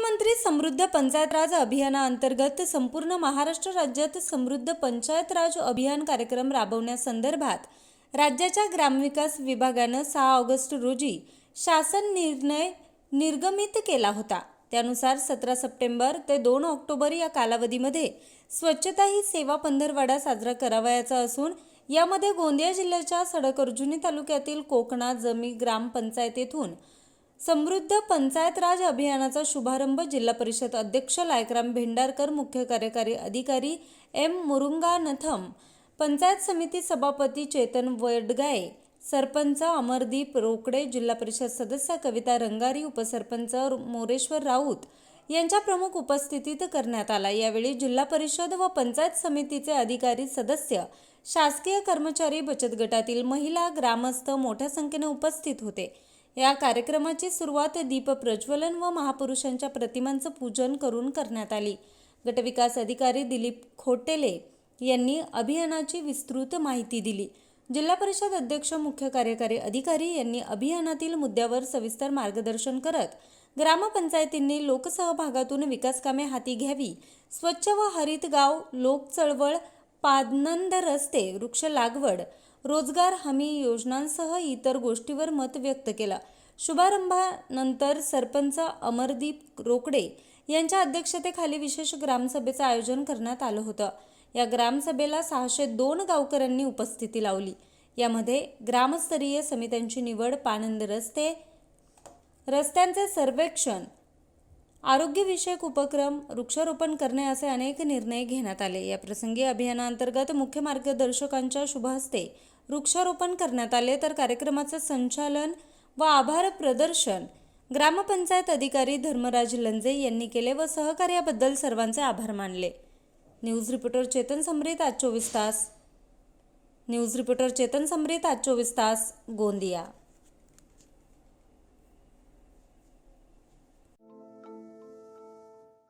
मुख्यमंत्री समृद्ध पंचायत राज अभियानाअंतर्गत संपूर्ण महाराष्ट्र राज्यात समृद्ध पंचायत राज अभियान कार्यक्रम राबवण्यासंदर्भात राज्याच्या ग्रामविकास विभागानं सहा ऑगस्ट रोजी शासन निर्णय निर्गमित केला होता. त्यानुसार सतरा सप्टेंबर ते दोन ऑक्टोबर या कालावधीमध्ये स्वच्छता ही सेवा पंधरवाडा साजरा करावयाचा असून यामध्ये गोंदिया जिल्ह्याच्या सडक तालुक्यातील कोकणा जमी ग्रामपंचायतीतून समृद्ध पंचायत राज अभियानाचा शुभारंभ जिल्हा परिषद अध्यक्ष लायकराम भेंडारकर मुख्य कार्यकारी अधिकारी एम मुरुंगानथम पंचायत समिती सभापती चेतन वडगाये सरपंच अमरदीप रोकडे जिल्हा परिषद सदस्य कविता रंगारी उपसरपंच मोरेश्वर राऊत यांच्या प्रमुख उपस्थितीत करण्यात आला. यावेळी जिल्हा परिषद व पंचायत समितीचे अधिकारी सदस्य शासकीय कर्मचारी बचत गटातील महिला ग्रामस्थ मोठ्या संख्येने उपस्थित होते. या कार्यक्रमाची सुरुवात दीप प्रज्वलन व महापुरुषांच्या प्रतिमांचं पूजन करून करण्यात आली. गटविकास अधिकारी दिलीप खोटेले यांनी अभियानाची विस्तृत माहिती दिली. जिल्हा परिषद अध्यक्ष मुख्य कार्यकारी अधिकारी यांनी अभियानातील मुद्द्यावर सविस्तर मार्गदर्शन करत ग्रामपंचायतींनी लोकसहभागातून विकासकामे हाती घ्यावी. स्वच्छ व हरित गाव लोक चळवळ पादनंद रस्ते वृक्ष लागवड रोजगार हमी योजनांसह इतर गोष्टीवर मत व्यक्त केलं. शुभारंभानंतर सरपंच अमरदीप रोकडे यांच्या अध्यक्षतेखाली विशेष ग्रामसभेचं आयोजन करण्यात आलं होतं. या ग्रामसभेला सहाशे दोन गावकऱ्यांनी उपस्थिती लावली. यामध्ये ग्रामस्तरीय समित्यांची निवड पानंद रस्ते रस्त्यांचे सर्वेक्षण आरोग्यविषयक उपक्रम वृक्षारोपण करणे असे अनेक निर्णय घेण्यात आले. या प्रसंगी अभियानांतर्गत मुख्य मार्गदर्शकांच्या शुभहस्ते वृक्षारोपण करण्यात आले. तर कार्यक्रमाचं संचालन व आभार प्रदर्शन ग्रामपंचायत अधिकारी धर्मराज लंजे यांनी केले व सहकार्याबद्दल सर्वांचे आभार मानले. न्यूज रिपोर्टर चेतन समरीत आज चोवीस तास. न्यूज रिपोर्टर चेतन समरीत आज चोवीस तास. गोंदिया.